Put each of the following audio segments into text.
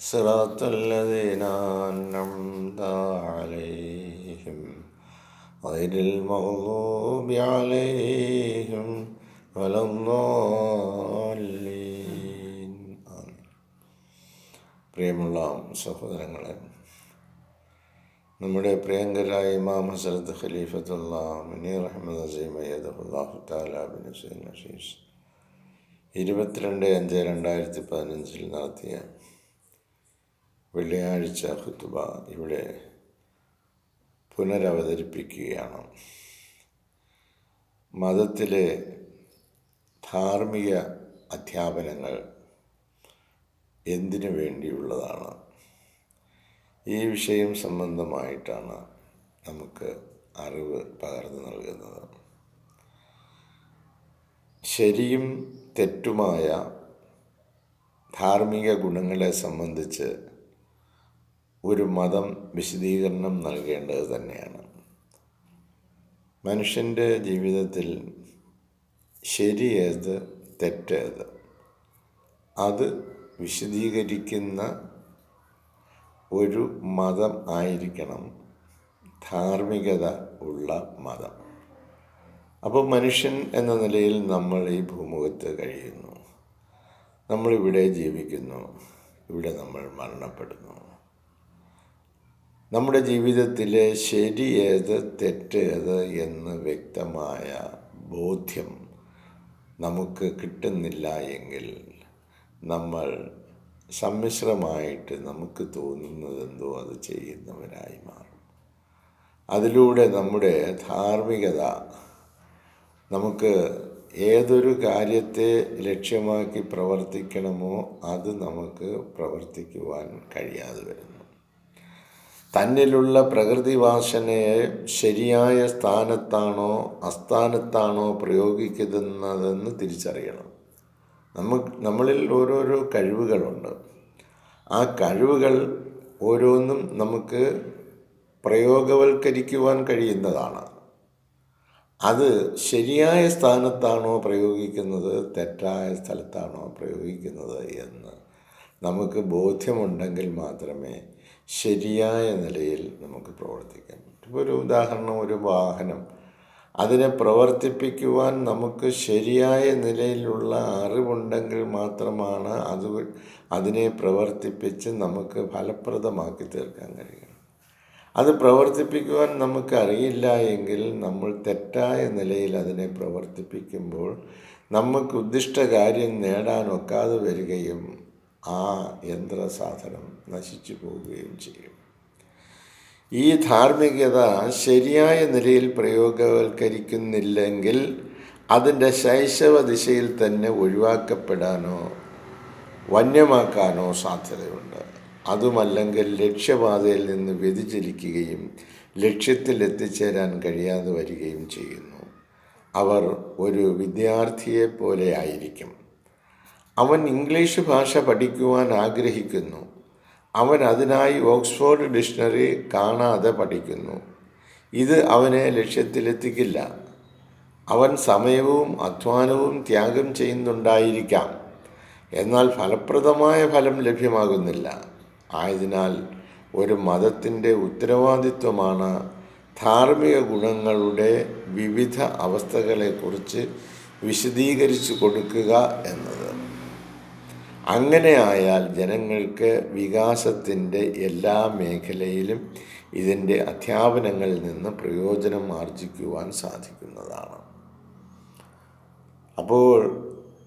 صراط الذين أنعمت عليهم غير المغضوب عليهم ولا الضالين ആമീൻ. പ്രിയമുള്ള സഹോദരങ്ങളെ നമ്മുടെ പ്രിയങ്കരായ ഇമാം ഹസരത്ത് ഖലീഫത്തുള്ള മുനീർ അഹമ്മദ് അസീം അയ്യദുല്ലാഹു താല ബിൻ ഹുസൈൻ അഷീസ് ഇരുപത്തിരണ്ട് അഞ്ച് രണ്ടായിരത്തി പതിനഞ്ചിൽ നടത്തിയ വെള്ളിയാഴ്ച ഹുത്തുബ ഇവിടെ പുനരവതരിപ്പിക്കുകയാണ്. മതത്തിലെ ധാർമ്മിക അധ്യാപനങ്ങൾ എന്തിനു വേണ്ടിയുള്ളതാണ്? ഈ വിഷയം സംബന്ധമായിട്ടാണ് നമുക്ക് അറിവ് പകർന്നു നൽകുന്നത്. ശരിയും തെറ്റുമായ ധാർമ്മിക ഗുണങ്ങളെ സംബന്ധിച്ച് ഒരു മതം വിശദീകരണം നൽകേണ്ടത് തന്നെയാണ്. മനുഷ്യന്റെ ജീവിതത്തിൽ ശരി ഏത് തെറ്റേത് അത് വിശദീകരിക്കുന്ന ഒരു മതം ആയിരിക്കണം ധാർമ്മികത ഉള്ള മതം. അപ്പോൾ മനുഷ്യൻ എന്ന നിലയിൽ നമ്മൾ ഈ ഭൂമുഖത്ത് കഴിയുന്നു. നമ്മളിവിടെ ജീവിക്കുന്നു. ഇവിടെ നമ്മൾ മരണപ്പെടുന്നു. നമ്മുടെ ജീവിതത്തിലെ ശരി ഏത് തെറ്റ് ഏത് എന്ന് വ്യക്തമായ ബോധ്യം നമുക്ക് കിട്ടുന്നില്ല എങ്കിൽ നമ്മൾ സമ്മിശ്രമായിട്ട് നമുക്ക് തോന്നുന്നത് എന്തോ അത് ചെയ്യുന്നവരായി മാറും. അതിലൂടെ നമ്മുടെ ധാർമ്മികത നമുക്ക് ഏതൊരു കാര്യത്തെ ലക്ഷ്യമാക്കി പ്രവർത്തിക്കണമോ അത് നമുക്ക് പ്രവർത്തിക്കുവാൻ കഴിയാതെ വരുന്നു. തന്നിലുള്ള പ്രകൃതി വാസനയെ ശരിയായ സ്ഥാനത്താണോ അസ്ഥാനത്താണോ പ്രയോഗിക്കുന്നതെന്ന് തിരിച്ചറിയണം. നമുക്ക് നമ്മളിൽ ഓരോരോ കഴിവുകളുണ്ട്. ആ കഴിവുകൾ ഓരോന്നും നമുക്ക് പ്രയോഗവൽക്കരിക്കുവാൻ കഴിയുന്നതാണ്. അത് ശരിയായ സ്ഥാനത്താണോ പ്രയോഗിക്കുന്നത് തെറ്റായ സ്ഥലത്താണോ പ്രയോഗിക്കുന്നത് എന്ന് നമുക്ക് ബോധ്യമുണ്ടെങ്കിൽ മാത്രമേ ശരിയായ നിലയിൽ നമുക്ക് പ്രവർത്തിക്കാൻ പറ്റും ഇപ്പോൾ ഒരു ഉദാഹരണം ഒരു വാഹനം. അതിനെ പ്രവർത്തിപ്പിക്കുവാൻ നമുക്ക് ശരിയായ നിലയിലുള്ള അറിവുണ്ടെങ്കിൽ മാത്രമാണ് അത് അതിനെ പ്രവർത്തിപ്പിച്ച് നമുക്ക് ഫലപ്രദമാക്കി തീർക്കാൻ കഴിയും അത് പ്രവർത്തിപ്പിക്കുവാൻ നമുക്ക് അറിയില്ല എങ്കിൽ നമ്മൾ തെറ്റായ നിലയിൽ അതിനെ പ്രവർത്തിപ്പിക്കുമ്പോൾ നമുക്ക് ഉദ്ദിഷ്ട കാര്യം നേടാനൊക്കാതെ വരികയും ആ യന്ത്രസാധനം നശിച്ചു പോവുകയും ചെയ്യും. ഈ ധാർമ്മികത ശരിയായ നിലയിൽ പ്രയോഗവൽക്കരിക്കുന്നില്ലെങ്കിൽ അതിന്റെ ശൈശവ ദിശയിൽ തന്നെ ഒഴിവാക്കപ്പെടാനോ വന്യമാക്കാനോ സാധ്യതയുണ്ട്. അതുമല്ലെങ്കിൽ ലക്ഷ്യപാതയിൽ നിന്ന് വ്യതിചലിക്കുകയും ലക്ഷ്യത്തിൽ എത്തിച്ചേരാൻ കഴിയാതെ വരികയും ചെയ്യുന്നു. അവർ ഒരു വിദ്യാർത്ഥിയെ പോലെ ആയിരിക്കും. അവൻ ഇംഗ്ലീഷ് ഭാഷ പഠിക്കുവാൻ ആഗ്രഹിക്കുന്നു. അവൻ അതിനായി ഓക്സ്ഫോർഡ് ഡിക്ഷണറി കാണാതെ പഠിക്കുന്നു. ഇത് അവനെ ലക്ഷ്യത്തിലെത്തിക്കില്ല. അവൻ സമയവും അധ്വാനവും ത്യാഗം ചെയ്യുന്നുണ്ടായിരിക്കാം. എന്നാൽ ഫലപ്രദമായ ഫലം ലഭ്യമാകുന്നില്ല. ആയതിനാൽ ഒരു മതത്തിന്റെ ഉത്തരവാദിത്വമാണ് ധാർമ്മിക ഗുണങ്ങളുടെ വിവിധ അവസ്ഥകളെക്കുറിച്ച് വിശദീകരിച്ചു കൊടുക്കുക എന്നത്. അങ്ങനെ ആയാൽ ജനങ്ങൾക്ക് വികാസത്തിന്റെ എല്ലാ മേഖലയിലും ഇതിന്റെ അധ്യാപനങ്ങളിൽ നിന്ന് പ്രയോജനം ആർജിക്കുവാൻ സാധിക്കുന്നതാണ്. അപ്പോൾ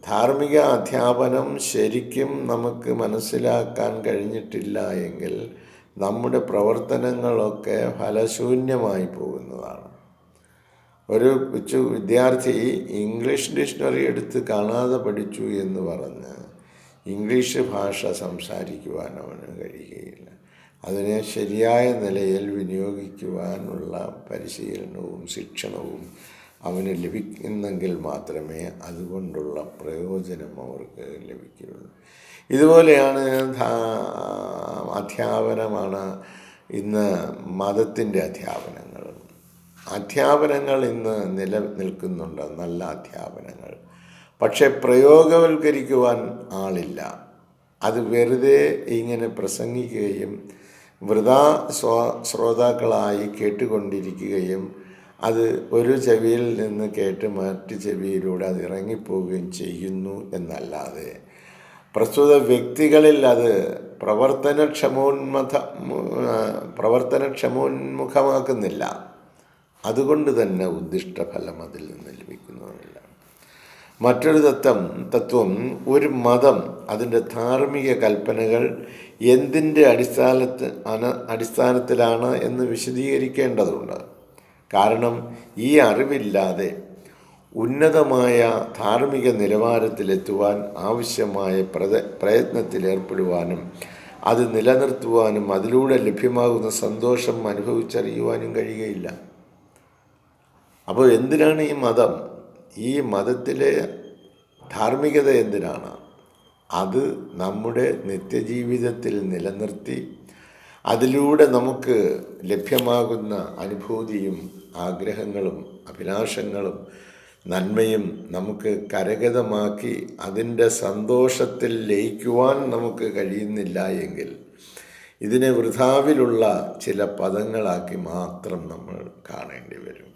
ധാർമ്മിക അധ്യാപനം ശരിക്കും നമുക്ക് മനസ്സിലാക്കാൻ കഴിഞ്ഞിട്ടില്ല എങ്കിൽ നമ്മുടെ പ്രവർത്തനങ്ങളൊക്കെ ഫലശൂന്യമായി പോകുന്നതാണ്. ഒരു വിദ്യാർത്ഥി ഇംഗ്ലീഷ് ഡിക്ഷണറി എടുത്ത് കാണാതെ പഠിച്ചു എന്ന് പറഞ്ഞ് ഇംഗ്ലീഷ് ഭാഷ സംസാരിക്കുവാൻ അവന് കഴിയുകയില്ല. അതിനെ ശരിയായ നിലയിൽ വിനിയോഗിക്കുവാനുള്ള പരിശീലനവും ശിക്ഷണവും അവന് ലഭിക്കുന്നെങ്കിൽ മാത്രമേ അതുകൊണ്ടുള്ള പ്രയോജനം അവർക്ക് ലഭിക്കുകയുള്ളൂ. ഇതുപോലെയാണ് അധ്യാപനമാണ് ഇന്ന് മതത്തിന്റെ അധ്യാപനങ്ങൾ. അധ്യാപനങ്ങൾ ഇന്ന് നിലനിൽക്കുന്നുണ്ട്. നല്ല അധ്യാപനങ്ങൾ. പക്ഷെ പ്രയോഗവൽക്കരിക്കുവാൻ ആളില്ല. അത് വെറുതെ ഇങ്ങനെ പ്രസംഗിക്കുകയും വൃതാ സ്വ ശ്രോതാക്കളായി കേട്ടുകൊണ്ടിരിക്കുകയും അത് ഒരു ചെവിയിൽ നിന്ന് കേട്ട് മറ്റ് ചെവിയിലൂടെ അത് ഇറങ്ങിപ്പോവുകയും ചെയ്യുന്നു എന്നല്ലാതെ. പ്രസ്തുത വ്യക്തികളിൽ അത് പ്രവർത്തനക്ഷമോന്മത പ്രവർത്തനക്ഷമോന്മുഖമാക്കുന്നില്ല. അതുകൊണ്ട് തന്നെ ഉദ്ദിഷ്ട ഫലം അതിൽ നിന്ന് ലഭിക്കുന്നതുമില്ല മറ്റൊരു തത്വം തത്വം ഒരു മതം അതിന്റെ ധാർമ്മിക കൽപ്പനകൾ എന്തിന്റെ അടിസ്ഥാനത്ത് അന അടിസ്ഥാനത്തിലാണ് എന്ന് വിശദീകരിക്കേണ്ടതുണ്ട്. കാരണം ഈ അറിവില്ലാതെ ഉന്നതമായ ധാർമ്മിക നിലവാരത്തിലെത്തുവാൻ ആവശ്യമായ പ്രത പ്രയത്നത്തിലേർപ്പെടുവാനും അത് നിലനിർത്തുവാനും അതിലൂടെ ലഭ്യമാകുന്ന സന്തോഷം അനുഭവിച്ചറിയുവാനും കഴിയുകയില്ല. അപ്പോൾ എന്തിനാണ് ഈ മതം? ഈ മതത്തിലെ ധാർമ്മികത എന്തിനാണ്? അത് നമ്മുടെ നിത്യജീവിതത്തിൽ നിലനിർത്തി അതിലൂടെ നമുക്ക് ലഭ്യമാകുന്ന അനുഭൂതിയും ആഗ്രഹങ്ങളും അഭിലാഷങ്ങളും നന്മയും നമുക്ക് കരഗതമാക്കി അതിന്റെ സന്തോഷത്തിൽ ലയിക്കുവാൻ നമുക്ക് കഴിയുന്നില്ല എങ്കിൽ ഇതിനെ വൃഥാവിലുള്ള ചില പദങ്ങളാക്കി മാത്രം നമ്മൾ കാണേണ്ടി വരും.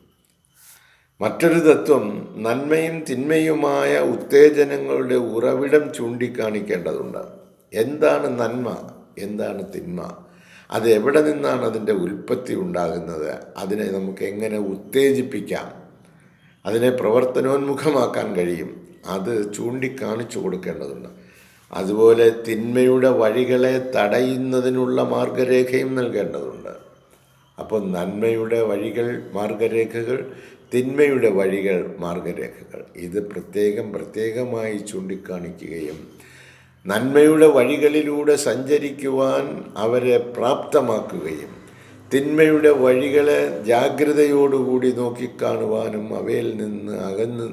മറ്റൊരു തത്വം നന്മയും തിന്മയുമായ ഉത്തേജനങ്ങളുടെ ഉറവിടം ചൂണ്ടിക്കാണിക്കേണ്ടതുണ്ട്. എന്താണ് നന്മ? എന്താണ് തിന്മ? അത് എവിടെ നിന്നാണ് അതിന്റെ ഉൽപ്പത്തി ഉണ്ടാകുന്നത്? അതിനെ നമുക്ക് എങ്ങനെ ഉത്തേജിപ്പിക്കാം? അതിനെ പ്രവർത്തനോന്മുഖമാക്കാൻ കഴിയും. അത് ചൂണ്ടിക്കാണിച്ചു കൊടുക്കേണ്ടതുണ്ട്. അതുപോലെ തിന്മയുടെ വഴികളെ തടയുന്നതിനുള്ള മാർഗരേഖയും നൽകേണ്ടതുണ്ട്. അപ്പോൾ നന്മയുടെ വഴികൾ മാർഗരേഖകൾ തിന്മയുടെ വഴികൾ മാർഗരേഖകൾ. ഇത് പ്രത്യേകം പ്രത്യേകമായി ചൂണ്ടിക്കാണിക്കുകയും നന്മയുടെ വഴികളിലൂടെ സഞ്ചരിക്കുവാൻ അവരെ പ്രാപ്തമാക്കുകയും തിന്മയുടെ വഴികളെ ജാഗ്രതയോടുകൂടി നോക്കിക്കാണുവാനും അവയിൽ നിന്ന് അകന്ന്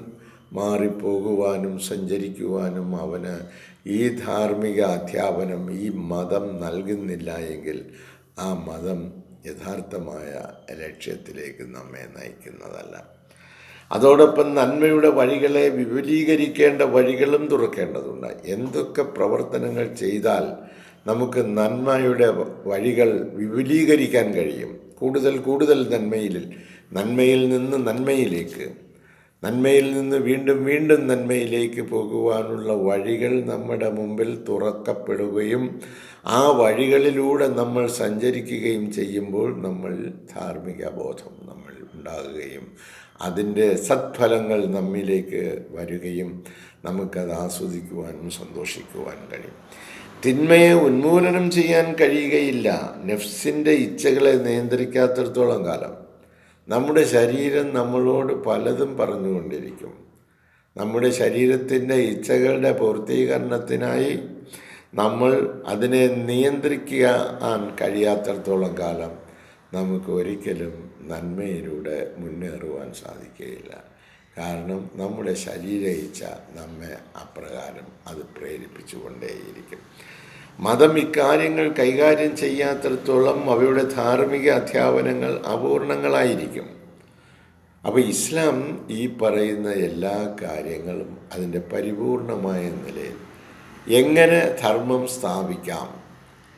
മാറിപ്പോകുവാനും സഞ്ചരിക്കുവാനും അവന് ഈ ധാർമ്മിക അധ്യാപനം ഈ മതം നൽകുന്നില്ല എങ്കിൽ ആ മതം യഥാർത്ഥമായ ലക്ഷ്യത്തിലേക്ക് നമ്മെ നയിക്കുന്നതല്ല. അതോടൊപ്പം നന്മയുടെ വഴികളെ വിപുലീകരിക്കേണ്ട വഴികളും തുറക്കേണ്ടതുണ്ട്. എന്തൊക്കെ പ്രവർത്തനങ്ങൾ ചെയ്താൽ നമുക്ക് നന്മയുടെ വഴികൾ വിപുലീകരിക്കാൻ കഴിയും. കൂടുതൽ കൂടുതൽ നന്മയിൽ നന്മയിൽ നിന്ന് നന്മയിലേക്ക് നന്മയിൽ നിന്ന് വീണ്ടും വീണ്ടും നന്മയിലേക്ക് പോകുവാനുള്ള വഴികൾ നമ്മുടെ മുമ്പിൽ തുറക്കപ്പെടുകയും ആ വഴികളിലൂടെ നമ്മൾ സഞ്ചരിക്കുകയും ചെയ്യുമ്പോൾ നമ്മൾ ധാർമ്മിക ബോധം നമ്മൾ ഉണ്ടാകുകയും അതിന്റെ സത്ഫലങ്ങൾ നമ്മിലേക്ക് വരികയും നമുക്കത് ആസ്വദിക്കുവാനും സന്തോഷിക്കുവാനും കഴിയും. തിന്മയെ ഉന്മൂലനം ചെയ്യാൻ കഴിയുകയില്ല. നെഫ്സിന്റെ ഇച്ഛകളെ നിയന്ത്രിക്കാത്തിടത്തോളം കാലം. നമ്മുടെ ശരീരം നമ്മളോട് പലതും പറഞ്ഞുകൊണ്ടിരിക്കും. നമ്മുടെ ശരീരത്തിന്റെ ഇച്ഛകളുടെ പൂർത്തീകരണത്തിനായി നമ്മൾ അതിനെ നിയന്ത്രിക്കാൻ കഴിയാത്തടത്തോളം കാലം നമുക്ക് ഒരിക്കലും നന്മയിലൂടെ മുന്നേറുവാൻ സാധിക്കുകയില്ല. കാരണം നമ്മുടെ ശരീര ഇച്ഛ നമ്മെ അപ്രകാരം അത് പ്രേരിപ്പിച്ചുകൊണ്ടേയിരിക്കും. മതം ഇക്കാര്യങ്ങൾ കൈകാര്യം ചെയ്യാത്തിടത്തോളം അവയുടെ ധാർമ്മിക അധ്യാപനങ്ങൾ അപൂർണങ്ങളായിരിക്കും. അപ്പോൾ ഇസ്ലാം ഈ പറയുന്ന എല്ലാ കാര്യങ്ങളും അതിന്റെ പരിപൂർണമായ നിലയിൽ എങ്ങനെ ധർമ്മം സ്ഥാപിക്കാം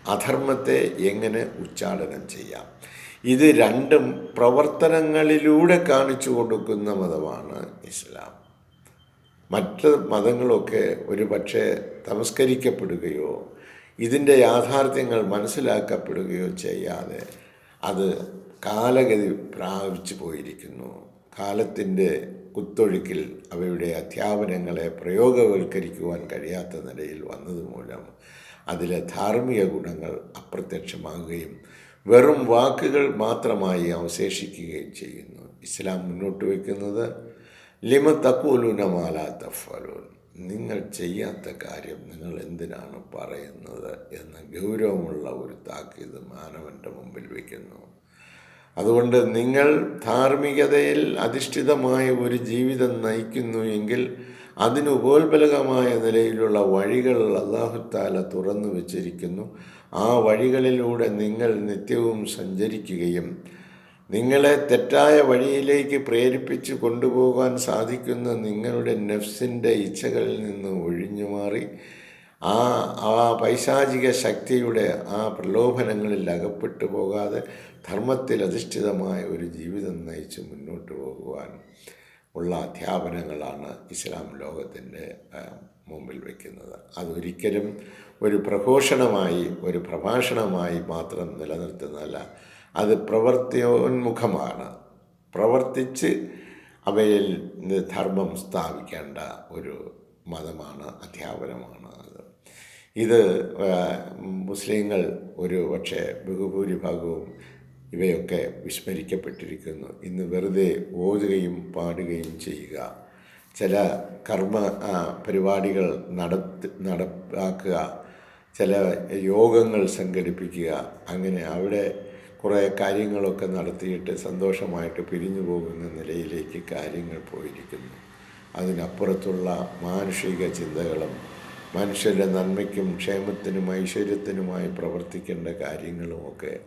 അധർമ്മത്തെ എങ്ങനെ ഉച്ചാടനം ചെയ്യാം ഇത് രണ്ടും പ്രവർത്തനങ്ങളിലൂടെ കാണിച്ചു കൊടുക്കുന്ന മതമാണ് ഇസ്ലാം. മറ്റ് മതങ്ങളൊക്കെ ഒരു പക്ഷേ തമസ്കരിക്കപ്പെടുകയോ ഇതിന്റെ യാഥാർത്ഥ്യങ്ങൾ മനസ്സിലാക്കപ്പെടുകയോ ചെയ്യാതെ അത് കാലഗതി പ്രാപിച്ചു പോയിരിക്കുന്നു. കാലത്തിന്റെ കുത്തൊഴുക്കിൽ അവയുടെ അധ്യാപനങ്ങളെ പ്രയോഗവൽക്കരിക്കുവാൻ കഴിയാത്ത നിലയിൽ വന്നതുമൂലം അതിലെ ധാർമ്മിക ഗുണങ്ങൾ അപ്രത്യക്ഷമാകുകയും വെറും വാക്കുകൾ മാത്രമായി അവശേഷിക്കുകയും ചെയ്യുന്നു. ഇസ്ലാം മുന്നോട്ട് വയ്ക്കുന്നത് ലിമ തക്കൂലുന മാലാ തഫലൂൻ നിങ്ങൾ ചെയ്യാത്ത കാര്യം നിങ്ങൾ എന്തിനാണ് പറയുന്നത് എന്ന ഗൗരവമുള്ള ഒരു താക്കീത് മാനവന്റെ മുമ്പിൽ വയ്ക്കുന്നു അതുകൊണ്ട് നിങ്ങൾ ധാർമ്മികതയിൽ അധിഷ്ഠിതമായ ഒരു ജീവിതം നയിക്കുന്നു എങ്കിൽ അതിന് ഉപോത്ബലകമായ നിലയിലുള്ള വഴികൾ അള്ളാഹുത്താല തുറന്നു വച്ചിരിക്കുന്നു. ആ വഴികളിലൂടെ നിങ്ങൾ നിത്യവും സഞ്ചരിക്കുകയും നിങ്ങളെ തെറ്റായ വഴിയിലേക്ക് പ്രേരിപ്പിച്ച് കൊണ്ടുപോകാൻ സാധിക്കുന്ന നിങ്ങളുടെ നെഫ്സിന്റെ ഇച്ഛകളിൽ നിന്ന് ഒഴിഞ്ഞു മാറി ആ ആ പൈശാചിക ശക്തിയുടെ ആ പ്രലോഭനങ്ങളിൽ അകപ്പെട്ടു പോകാതെ ധർമ്മത്തിൽ അധിഷ്ഠിതമായ ഒരു ജീവിതം നയിച്ച് മുന്നോട്ട് പോകുവാൻ ഉള്ള അധ്യാപനങ്ങളാണ് ഇസ്ലാം ലോകത്തിന്റെ മുമ്പിൽ വയ്ക്കുന്നത്. അതൊരിക്കലും ഒരു പ്രഘോഷണമായി ഒരു പ്രഭാഷണമായി മാത്രം നിലനിർത്തുന്നതല്ല. അത് പ്രവർത്തിയോന്മുഖമാണ്. പ്രവർത്തിച്ച് അവയിൽ ധർമ്മം സ്ഥാപിക്കേണ്ട ഒരു മതമാണ് അധ്യാപനമാണ് അത്. ഇത് മുസ്ലിങ്ങൾ ഒരു പക്ഷേ ബഹുഭൂരിഭാഗവും ഇവയൊക്കെ വിസ്മരിക്കപ്പെട്ടിരിക്കുന്നു. ഇന്ന് വെറുതെ ഓതുകയും പാടുകയും ചെയ്യുക. ചില കർമ്മ പരിപാടികൾ നടത്തി നടപ്പാക്കുക. ചില യോഗങ്ങൾ സംഘടിപ്പിക്കുക. അങ്ങനെ അവിടെ കുറേ കാര്യങ്ങളൊക്കെ നടത്തിയിട്ട് സന്തോഷമായിട്ട് പിരിഞ്ഞു പോകുന്ന നിലയിലേക്ക് കാര്യങ്ങൾ പോയിരിക്കുന്നു. അതിനപ്പുറത്തുള്ള മാനുഷിക ചിന്തകളും മനുഷ്യരുടെ നന്മയ്ക്കും ക്ഷേമത്തിനും ഐശ്വര്യത്തിനുമായി പ്രവർത്തിക്കേണ്ട കാര്യങ്ങളുമൊക്കെ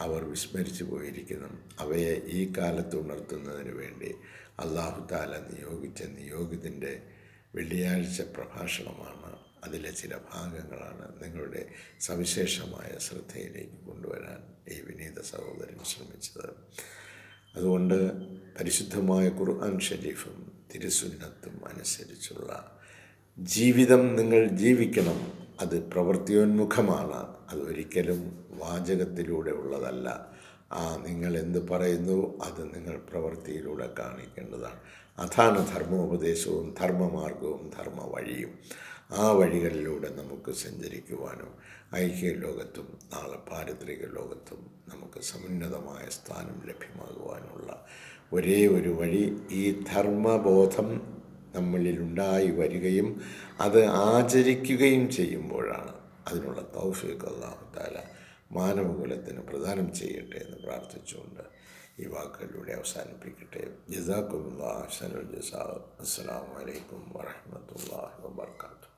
അവർ വിസ്മരിച്ചു പോയിരിക്കുന്നു. അവയെ ഈ കാലത്ത് ഉണർത്തുന്നതിന് വേണ്ടി അള്ളാഹു താല നിയോഗിച്ച നിയോഗിതിന്റെ വെള്ളിയാഴ്ച പ്രഭാഷണമാണ് അതിലെ ചില ഭാഗങ്ങളാണ് നിങ്ങളുടെ സവിശേഷമായ ശ്രദ്ധയിലേക്ക് കൊണ്ടുവരാൻ ഈ വിനീത സഹോദരൻ ശ്രമിച്ചത്. അതുകൊണ്ട് പരിശുദ്ധമായ ഖുർആൻ ഷരീഫും തിരുസുന്നത്തും അനുസരിച്ചുള്ള ജീവിതം നിങ്ങൾ ജീവിക്കണം. അത് പ്രവൃത്തിയോന്മുഖമാണ്. അതൊരിക്കലും വാചകത്തിലൂടെ ഉള്ളതല്ല. ആ നിങ്ങൾ എന്ത് പറയുന്നു അത് നിങ്ങൾ പ്രവൃത്തിയിലൂടെ കാണിക്കേണ്ടതാണ്. അതാണ് ധർമ്മോപദേശവും ധർമ്മമാർഗവും ധർമ്മ വഴിയും ആ വഴികളിലൂടെ നമുക്ക് സഞ്ചരിക്കുവാനും ഐക്യ ലോകത്തും നാളെ പാരിത്രിക ലോകത്തും നമുക്ക് സമുന്നതമായ സ്ഥാനം ലഭ്യമാകുവാനുള്ള ഒരേ ഒരു വഴി ഈ ധർമ്മബോധം നമ്മളിലുണ്ടായി വരികയും അത് ആചരിക്കുകയും ചെയ്യുമ്പോഴാണ് അതിനുള്ള തൗഫീഖ് അള്ളാഹു താല മാനവകുലത്തിന് പ്രദാനം ചെയ്യട്ടെ എന്ന് പ്രാർത്ഥിച്ചുകൊണ്ട് ഈ വാക്കുകളിലൂടെ അവസാനിപ്പിക്കട്ടെ. ജസാഖുല്ലാ ഹസനുൽ ജസാ. അസ്സാം വലൈക്കും വരഹമുല്ലാ വബർക്കാത്തു